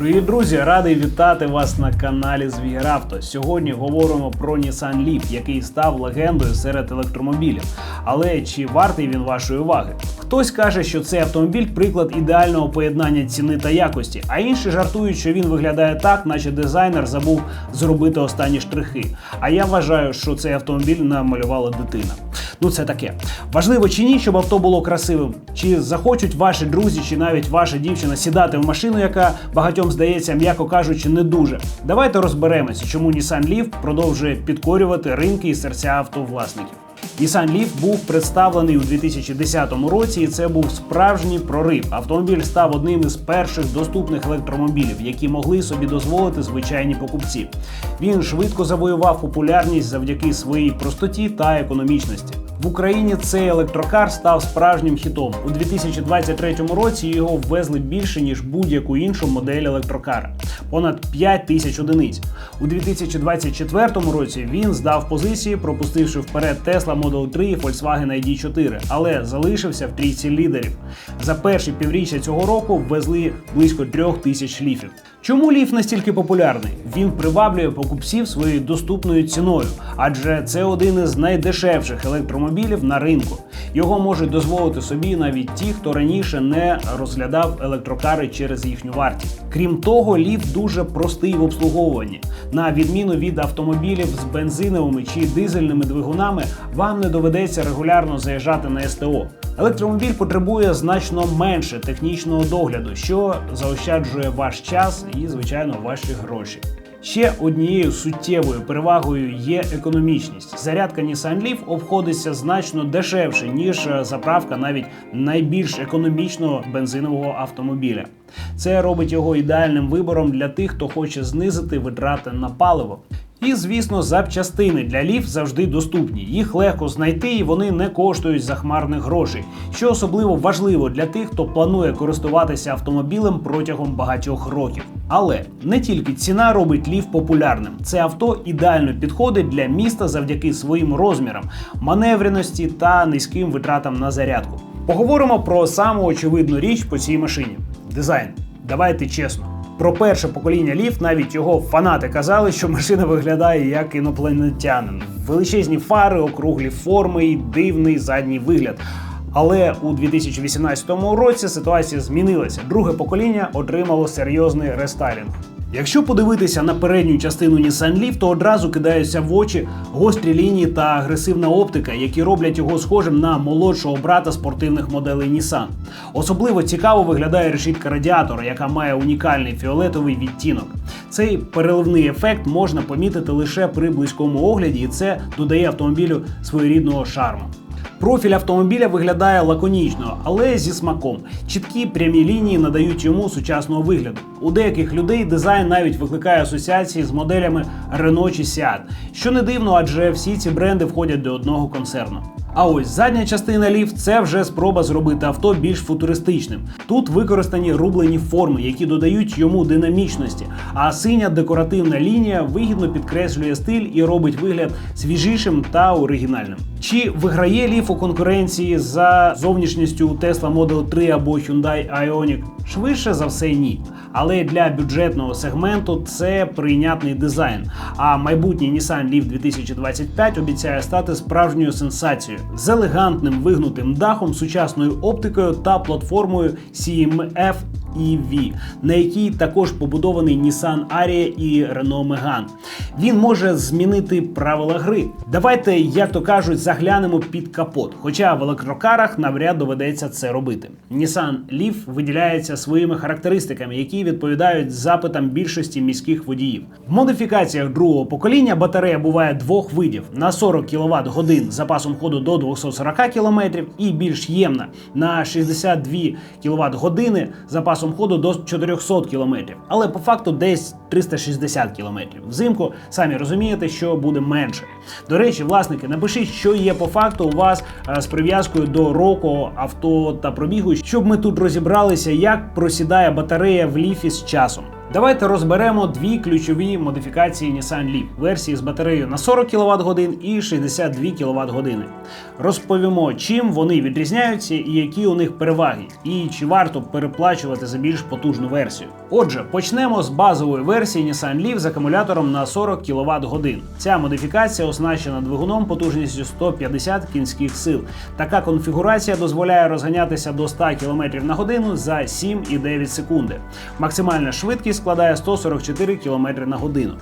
Привіт, друзі! Радий вітати вас на каналі Звігравто. Сьогодні говоримо про Nissan Leaf, який став легендою серед електромобілів. Але чи вартий він вашої уваги? Хтось каже, що цей автомобіль приклад ідеального поєднання ціни та якості, а інші жартують, що він виглядає так, наче дизайнер забув зробити останні штрихи. А я вважаю, що цей автомобіль намалювала дитина. Ну це таке. Важливо чи ні, щоб авто було красивим, чи захочуть ваші друзі, чи навіть ваша дівчина сідати в машину, яка багатьом здається, м'яко кажучи, не дуже. Давайте розберемося, чому Nissan Leaf продовжує підкорювати ринки і серця автовласників. Nissan Leaf був представлений у 2010 році, і це був справжній прорив. Автомобіль став одним із перших доступних електромобілів, які могли собі дозволити звичайні покупці. Він швидко завоював популярність завдяки своїй простоті та економічності. В Україні цей електрокар став справжнім хітом. У 2023 році його ввезли більше ніж будь-яку іншу модель електрокара понад 5 тисяч одиниць. У 2024 році він здав позиції, пропустивши вперед Tesla Model 3 і Volkswagen ID4, але залишився в трійці лідерів. За перші півріччя цього року ввезли близько трьох тисяч ліфів. Чому ліф настільки популярний? Він приваблює покупців своєю доступною ціною, адже це один із найдешевших електромобілів на ринку. Його можуть дозволити собі навіть ті, хто раніше не розглядав електрокари через їхню вартість. Крім того, ліф дуже простий в обслуговуванні. На відміну від автомобілів з бензиновими чи дизельними двигунами, вам не доведеться регулярно заїжджати на СТО. Електромобіль потребує значно менше технічного догляду, що заощаджує ваш час і, звичайно, ваші гроші. Ще однією суттєвою перевагою є економічність. Зарядка Nissan Leaf обходиться значно дешевше, ніж заправка навіть найбільш економічного бензинового автомобіля. Це робить його ідеальним вибором для тих, хто хоче знизити витрати на паливо. І, звісно, запчастини для ліф завжди доступні. Їх легко знайти і вони не коштують захмарних грошей, що особливо важливо для тих, хто планує користуватися автомобілем протягом багатьох років. Але не тільки ціна робить ліф популярним. Це авто ідеально підходить для міста завдяки своїм розмірам, маневреності та низьким витратам на зарядку. Поговоримо про саму очевидну річ по цій машині дизайн. Давайте чесно. Про перше покоління ліфт навіть його фанати казали, що машина виглядає як інопланетянин. Величезні фари, округлі форми і дивний задній вигляд. Але у 2018 році ситуація змінилася. Друге покоління отримало серйозний рестайлінг. Якщо подивитися на передню частину Nissan Leaf, то одразу кидаються в очі гострі лінії та агресивна оптика, які роблять його схожим на молодшого брата спортивних моделей Nissan. Особливо цікаво виглядає решітка радіатора, яка має унікальний фіолетовий відтінок. Цей переливний ефект можна помітити лише при близькому огляді, і це додає автомобілю своєрідного шарму. Профіль автомобіля виглядає лаконічно, але зі смаком. Чіткі прямі лінії надають йому сучасного вигляду. У деяких людей дизайн навіть викликає асоціації з моделями Renault чи Seat. Що не дивно, адже всі ці бренди входять до одного концерну. А ось задня частина ліф це вже спроба зробити авто більш футуристичним. Тут використані рублені форми, які додають йому динамічності. А синя декоративна лінія вигідно підкреслює стиль і робить вигляд свіжішим та оригінальним. Чи виграє ліф у конкуренції за зовнішністю Tesla Model 3 або Hyundai Ioniq? Швидше за все, ні. Але для бюджетного сегменту це прийнятний дизайн. А майбутній Nissan Leaf 2025 обіцяє стати справжньою сенсацією з елегантним вигнутим дахом, сучасною оптикою та платформою CMF EV, на якій також побудований Nissan Ariya і Renault Megane. Він може змінити правила гри. Давайте, як то кажуть, заглянемо під капот. Хоча в електрокарах навряд доведеться це робити. Nissan Leaf виділяється своїми характеристиками, які відповідають запитам більшості міських водіїв. В модифікаціях другого покоління батарея буває двох видів: на 40 кВт годин запасом ходу до 240 км і більш ємна на 62 кВт години запасом ходу до 400 км, але по факту десь 360 км. Взимку самі розумієте, що буде менше. До речі, власники, напишіть, що є по факту у вас з прив'язкою до року авто та пробігу, щоб ми тут розібралися, як просідає батарея в ліфі з часом. Давайте розберемо дві ключові модифікації Nissan Leaf версії з батареєю на 40 кВт годин і 62 кВт години. Розповімо, чим вони відрізняються і які у них переваги, і чи варто переплачувати за більш потужну версію. Отже, почнемо з базової версії Nissan Leaf з акумулятором на 40 кВт годин. Ця модифікація оснащена двигуном потужністю 150 кінських сил. Така конфігурація дозволяє розганятися до 100 км на годину за 7,9 секунди. Максимальна швидкість складає 144 км на годину.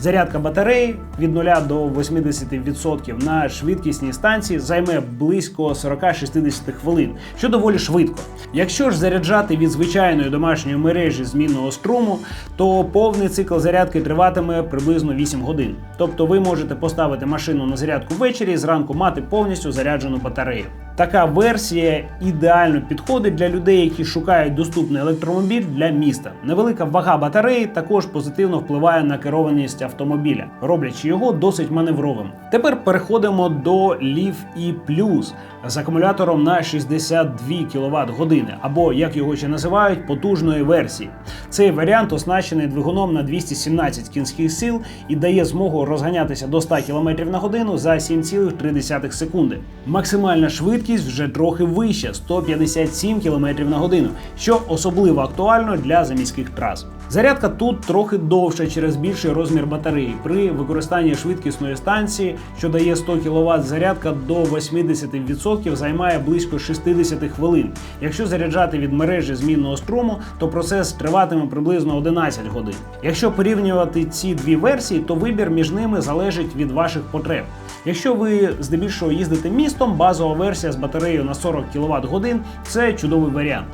Зарядка батареї від 0 до 80% на швидкісній станції займе близько 40-60 хвилин, що доволі швидко. Якщо ж заряджати від звичайної домашньої мережі змінного струму, то повний цикл зарядки триватиме приблизно 8 годин. Тобто ви можете поставити машину на зарядку ввечері і зранку мати повністю заряджену батарею. Така версія ідеально підходить для людей, які шукають доступний електромобіль для міста. Невелика вага батареї також позитивно впливає на керованість автомобіля, роблячи його досить маневровим. Тепер переходимо до Leaf E Plus з акумулятором на 62 кВт години, або як його ще називають, потужної версії. Цей варіант оснащений двигуном на 217 кінських сил і дає змогу розганятися до 100 км на годину за 7,3 секунди. Максимальна швидкість вже трохи вища 157 км на годину, що особливо актуально для заміських трас. Зарядка тут трохи довша через більший розмір батареї. При використанні швидкісної станції, що дає 100 кВт, зарядка до 80% займає близько 60 хвилин. Якщо заряджати від мережі змінного струму, то процес триватиме приблизно 11 годин. Якщо порівнювати ці дві версії, то вибір між ними залежить від ваших потреб. Якщо ви здебільшого їздите містом, базова версія з батареєю на 40 кВт годин це чудовий варіант.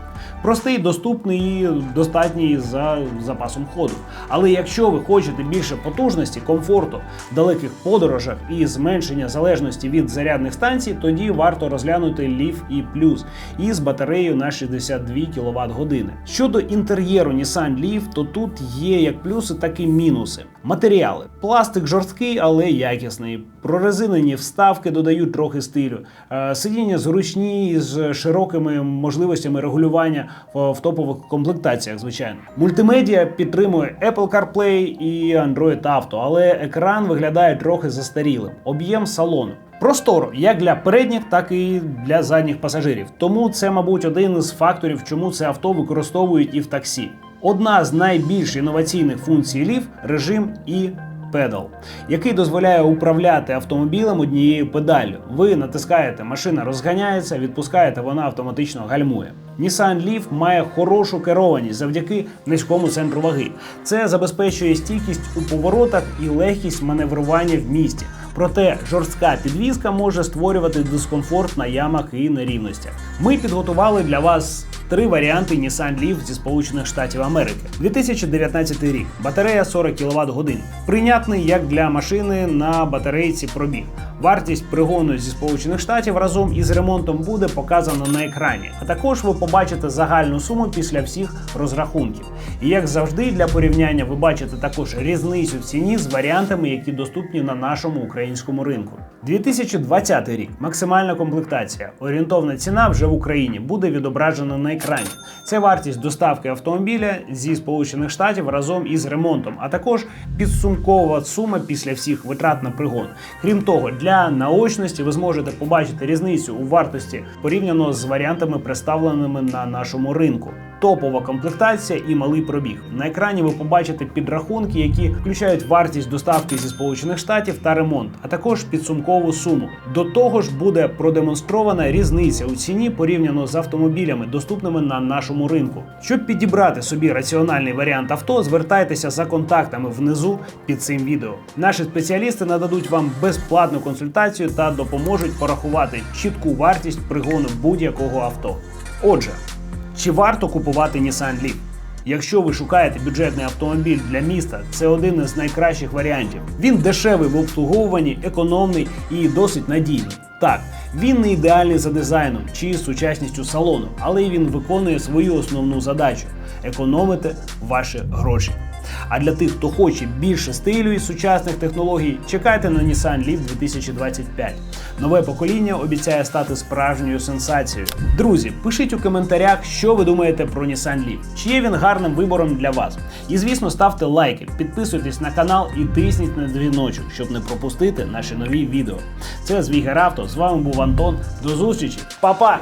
Простий, доступний і достатній за запасом ходу. Але якщо ви хочете більше потужності, комфорту далеких подорожах і зменшення залежності від зарядних станцій, тоді варто розглянути Leaf E Plus із батареєю на 62 кВт години. Щодо інтер'єру Nissan Leaf, то тут є як плюси, так і мінуси. Матеріали. Пластик жорсткий, але якісний. Прорезинені вставки додають трохи стилю. Е, Сидіння зручні з широкими можливостями регулювання в топових комплектаціях, звичайно. Мультимедіа підтримує Apple CarPlay і Android Auto, але екран виглядає трохи застарілим. Об'єм салону. Просторо як для передніх, так і для задніх пасажирів. Тому це, мабуть, один із факторів, чому це авто використовують і в таксі. Одна з найбільш інноваційних функцій Leaf – режим і педал, який дозволяє управляти автомобілем однією педаллю. Ви натискаєте, машина розганяється, відпускаєте, вона автоматично гальмує. Nissan Leaf має хорошу керованість завдяки низькому центру ваги. Це забезпечує стійкість у поворотах і легкість маневрування в місті. Проте жорстка підвізка може створювати дискомфорт на ямах і нерівностях. Ми підготували для вас три варіанти Nissan Leaf зі Сполучених Штатів Америки. 2019 рік. Батарея 40 кВт годин. Прийнятний як для машини на батарейці пробіг. Вартість пригону зі Сполучених Штатів разом із ремонтом буде показана на екрані. А також ви побачите загальну суму після всіх розрахунків. І як завжди, для порівняння ви бачите також різницю в ціні з варіантами, які доступні на нашому українському ринку. 2020 рік. Максимальна комплектація. Орієнтовна ціна вже в Україні буде відображена на екрані. Це вартість доставки автомобіля зі Сполучених Штатів разом із ремонтом, а також підсумкова сума після всіх витрат на пригон. Крім того, наочності ви зможете побачити різницю у вартості порівняно з варіантами, представленими на нашому ринку. Топова комплектація і малий пробіг. На екрані ви побачите підрахунки, які включають вартість доставки зі Сполучених Штатів та ремонт, а також підсумкову суму. До того ж буде продемонстрована різниця у ціні порівняно з автомобілями, доступними на нашому ринку. Щоб підібрати собі раціональний варіант авто, звертайтеся за контактами внизу під цим відео. Наші спеціалісти нададуть вам безплатну консультацію та допоможуть порахувати чітку вартість пригону будь-якого авто. Отже. Чи варто купувати Nissan Leaf? Якщо ви шукаєте бюджетний автомобіль для міста, це один із найкращих варіантів. Він дешевий в обслуговуванні, економний і досить надійний. Так, він не ідеальний за дизайном чи сучасністю салону, але й він виконує свою основну задачу економити ваші гроші. А для тих, хто хоче більше стилю і сучасних технологій, чекайте на Nissan Leaf 2025. Нове покоління обіцяє стати справжньою сенсацією. Друзі, пишіть у коментарях, що ви думаєте про Nissan Leaf. Чи є він гарним вибором для вас? І звісно, ставте лайки, підписуйтесь на канал і тисніть на дзвіночок, щоб не пропустити наші нові відео. Це Звігер Авто. З вами був Антон. До зустрічі, Па-па!